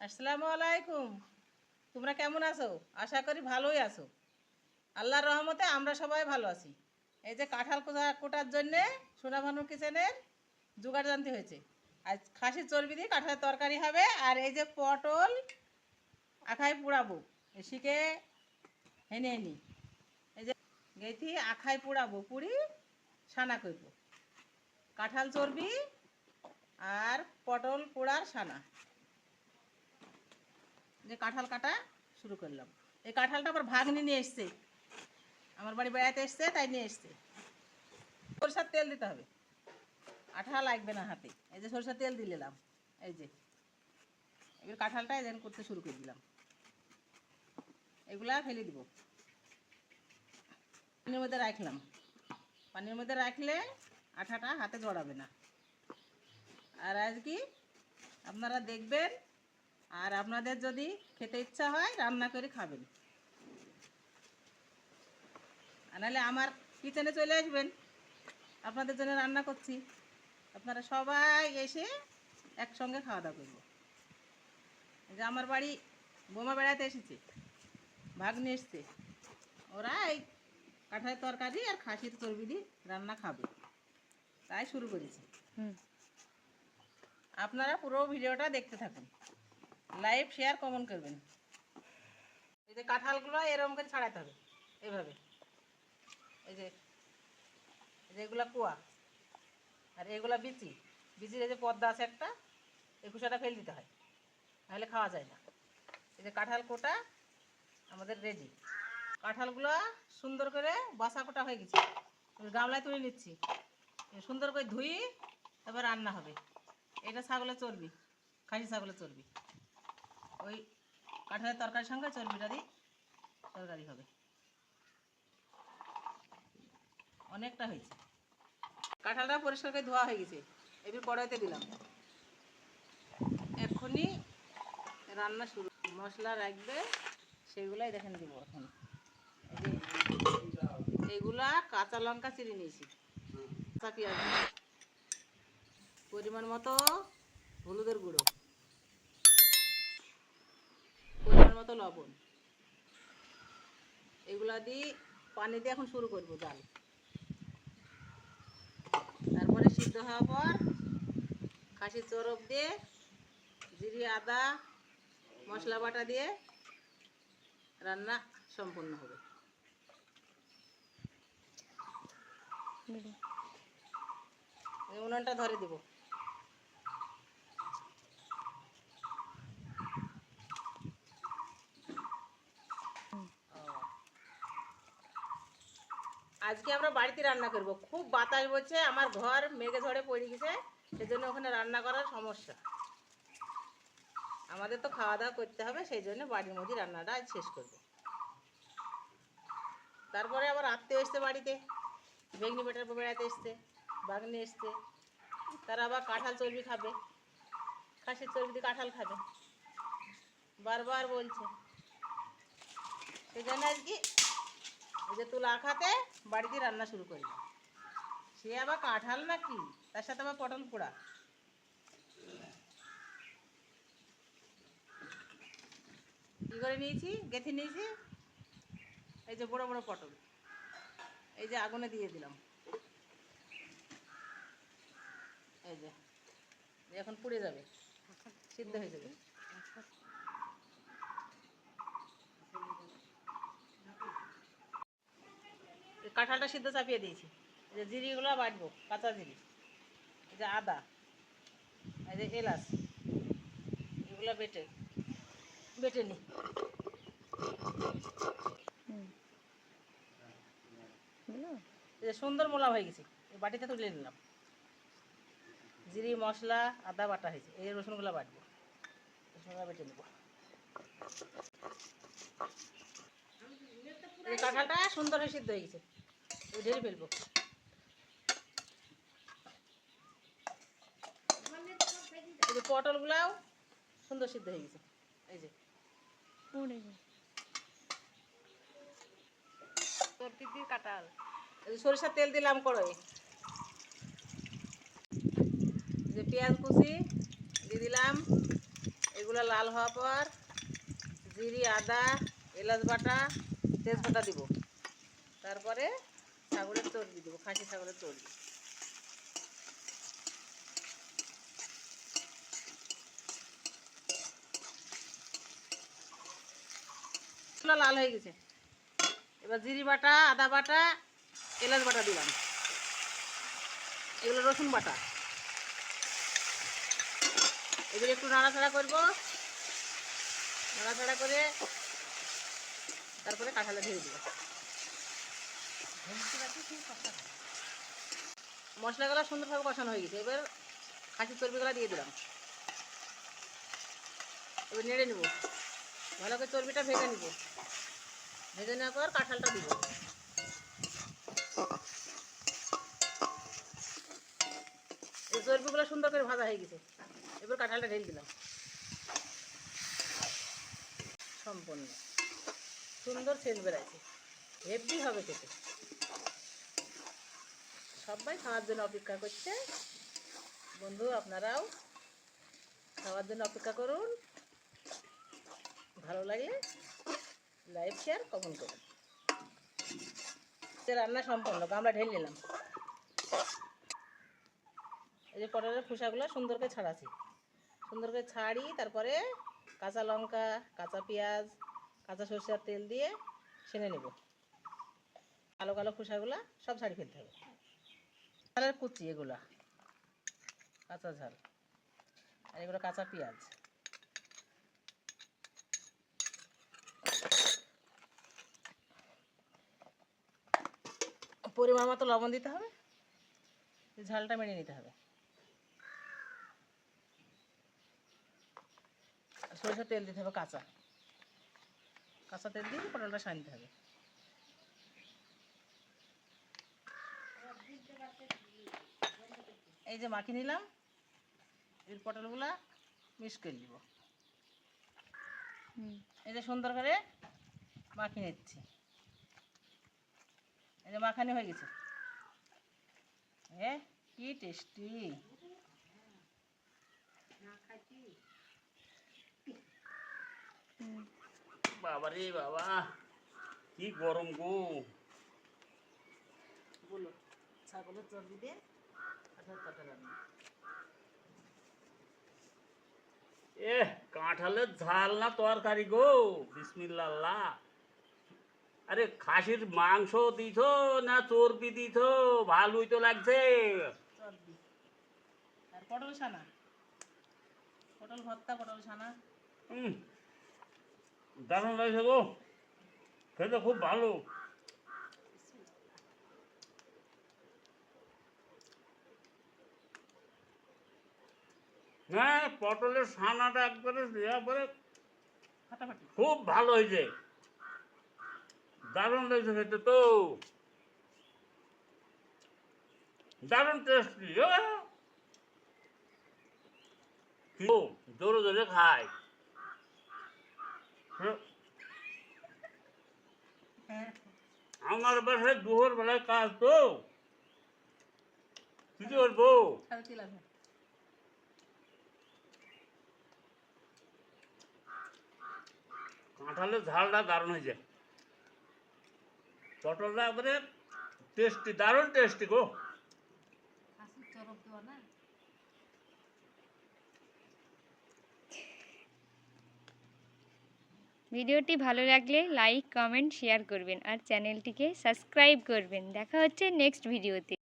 আসসালামু আলাইকুম। তোমরা কেমন আছো? আশা করি ভালোই আছো। আল্লাহর রহমতে আমরা সবাই ভালো আছি। এই যে কাঁঠাল কোটা কোটার জন্যে সোনাভানু কিচেনের জোগাড় জানতে হয়েছে। আজ খাসির চর্বি দিয়ে কাঁঠালের তরকারি হবে, আর এই যে পটল আখায় পুড়াবো। শিখে হেনে হেনি এই যে গেথি আখায় পুড়াবো, পুড়ি সানা করব। কাঁঠাল চর্বি আর পটল পোড়ার সানা যে কাঁঠাল কাটা শুরু করলাম। এই কাঁঠালটা আবার ভাগ্নি নিয়ে এসছে। আমার বাড়ি বেড়াতে এসছে, তাই নিয়ে এসছে। সরষার তেল দিতে হবে। আঠা লাগবে না হাতে। এই যে সরষার তেল দিলাম এই যে। এবার কাঁঠালটা দেন করতে শুরু করে দিলাম। এগুলা ফেলে দিব। পানির মধ্যে রাখলাম। পানির মধ্যে রাখলে আঠাটা হাতে জড়াবে না। আর আজ কি আপনারা দেখবেন আর আপনাদের যদি খেতে ইচ্ছা হয় রান্না করে খাবেন। নাহলে আমার কিচেনে চলে আসবেন। আপনাদের জন্য রান্না করছি। আপনারা সবাই এসে একসঙ্গে খাওয়া দাওয়া করব। যে আমার বাড়ি বোমা বেড়াতে এসেছে। ভাগ্নে এসছে। ওরা এই কাঁঠালের তরকারি আর খাসির চর্বি দিয়ে রান্না খাবে। তাই শুরু করেছি। আপনারা পুরো ভিডিওটা দেখতে থাকুন। লাইভ শেয়ার কমেন্ট করবেন। এই যে কাঁঠালগুলো এরকম করে ছাড়াতে হবে, এইভাবে। এই যে এগুলা কুয়া আর এগুলা বিচি। বিচির এই যে পদ্মা আছে একটা, এই কুচাটা ফেল দিতে হয়, নাহলে খাওয়া যায় না। এই যে কাঁঠাল কোটা আমাদের রেডি কাঁঠালগুলো সুন্দর করে বাসা কোটা হয়ে গেছে। গামলায় তুলে নিচ্ছি। সুন্দর করে ধুই, তারপর রান্না হবে। এটা ছাগলের চর্বি, খাসি ছাগলের চর্বি। ওই কাঁঠালের তরকারির সঙ্গে চর্বিটা দিই, তরকারি হবে। অনেকটা হয়েছে। কাঁঠালটা পরিষ্কার করে ধোয়া হয়ে গেছে, এবার কড়াইতে দিলাম। এক্ষুনি রান্না শুরু। মশলা রাখবে, সেগুলাই দেখেন দিব এখন। এইগুলা কাঁচা লঙ্কা চিড়ে নিয়েছি পরিমাণ মতো হলুদের গুঁড়ো পরিমাণ মতো লবণ। এগুলা দিয়ে পানি দিয়ে এখন শুরু করব জাল। তারপরে সিদ্ধ হওয়ার পর খাসির চরব দিয়ে জিরি, আদা, মশলা বাটা দিয়ে রান্না সম্পূর্ণ হবে। উনুনটা ধরে দিব। আজকে আমরা বাড়িতে রান্না করব। খুব বাতাস বলছে আমার ঘর মেঘে ঝড়ে পড়ে গেছে, সেজন্য ওখানে রান্না করার সমস্যা। আমাদের তো খাওয়া দাওয়া করতে হবে, সেই জন্য বাড়ির মধ্যে রান্নাটা আজ শেষ করব। তারপরে আবার আত্মীয় এসছে বাড়িতে, বেগনি বেটার বেড়াতে এসছে, বাগনি এসছে, তারা আবার কাঁঠাল চর্বি খাবে, খাসির চর্বি দিয়ে কাঁঠাল খাবে, বারবার বলছে। সেই জন্য আজকে এই যে তুলা খাতে বাড়িতে রান্না শুরু করলাম সে আবার কাঁঠাল নাকি? তার সাথে আবার পটল পোড়া। কী করে নিয়েছি? গেথে নিয়েছি। এই যে বড় বড় পটল। এই যে আগুনে দিয়ে দিলাম। এই যে এখন পুড়ে যাবে। সিদ্ধ হয়ে যাবে এই কাঁঠালটা সিদ্ধ চাপিয়ে দিয়েছি। এই যে জিরিগুলো বাটবো কাঁচা জিরি। এই যে আদা এই যে এলাচ এগুলো বেটে বেটে নি এই যে সুন্দর মোলা হয়ে গেছে এই বাটিতে তুলে নিলাম। জিরি মশলা আদা বাটা হয়েছে এই রসুনগুলো বাটবো। রসুনগুলো বেটে নেব। এই কাঁঠালটা সুন্দর হয়ে সিদ্ধ হয়ে গেছে। ঢেলে ফেলব। এই যে পটলগুলাও সুন্দর সিদ্ধ হয়ে গেছে। এই যে। সরিষার তেল দিলাম কড়াই যে পেঁয়াজ কুচি দিয়ে দিলাম। এগুলো লাল হওয়ার পর জিরি আদা এলাচ বাটা তেজপাতা দিব। তারপরে চর্বি দেবো, খাসি ছাগলের চর্বি। লাল হয়ে গেছে। এবার জিরি বাটা, আদা বাটা, এলাচ বাটা দিলাম। এগুলো রসুন বাটা। এগুলো একটু নাড়াচাড়া করব। নাড়াচাড়া করে তারপরে কাঁঠালে ঢেলে দিব। মশলাগুলো সুন্দরভাবে কষানো হয়ে গেছে। এবার খাসির চর্বিগুলো দিয়ে দিলাম। এবার নেড়ে নেব। ভালো করে চর্বিটা ভেজে নিব। ভেজে নেওয়ার পর কাঁঠালটা দিব। এই চর্বিগুলো সুন্দর করে ভাজা হয়ে গেছে। এবার কাঁঠালটা ঢেলে দিলাম। সম্পূর্ণ। সুন্দর সেন্ট বেড়াইছে। হেভি হবে খেতে। সবাই খাওয়ার জন্য অপেক্ষা করছে। বন্ধু, আপনারাও খাওয়ার জন্য অপেক্ষা করুন। ভালো লাগলে লাইভ শেয়ার কমেন্ট করুন। রান্না সম্পন্ন আমরা ঢেলে নিলাম। এই যে পটলের খোসাগুলো সুন্দর করে ছাড়াছি। সুন্দর করে ছাড়ি, তারপরে কাঁচা লঙ্কা, কাঁচা পেঁয়াজ, কাঁচা সরষের তেল দিয়ে সেনে নেব। কালো কালো খোসাগুলো সব ছাড়ি ফেলতে হবে। ঝালের কুচি এগুলা। কাঁচা ঝাল। আর এগুলো কাঁচা পেঁয়াজ। পরিমাণ মতো লবণ দিতে হবে। ঝালটা মেনে নিতে হবে। সরষের তেল দিতে হবে কাঁচা। কাঁচা তেল দিয়ে পটলটা সানতে হবে। এই যে মাখিয়ে নিলাম এর পটলগুলা মিক্স করে দিব এই যে সুন্দর করে মাখিয়ে নিচ্ছি। এই যে মাখানি হয়ে গেছে। এ কি টেস্টি। বাবা রে বাবা কি গরম গো। বলো ছাগলের চর্বি দিয়ে এ কাঁঠালের ঝাল না তরকারি গো বিসমিল্লাহ আরে খাসির মাংস দিছ না চর্বি দিছ ভালোই তো লাগছে। পটল ছানা? পটল ভর্তা পটল ছানা? হুম দারুণ লাগছে গো খেতে খুব ভালো। হ্যাঁ পটলের ছানাটা একবারে দেওয়ার পরে খুব ভালো হয়েছে। দারুণ লাগছে খেতে তো। দারুণ টেস্টি জোরে জোরে খায় আমার বাসায় দুপুর বেলায় কাজ তো। কি করব? কাঁঠালের ঝালটা দারুণ হয়েছে পটলটা একবারে টেস্টি দারুণ টেস্টি গো। ভিডিওটি ভালো লাগলে লাইক কমেন্ট শেয়ার করবেন আর চ্যানেলটিকে সাবস্ক্রাইব করবেন। দেখা হচ্ছে নেক্সট ভিডিওতে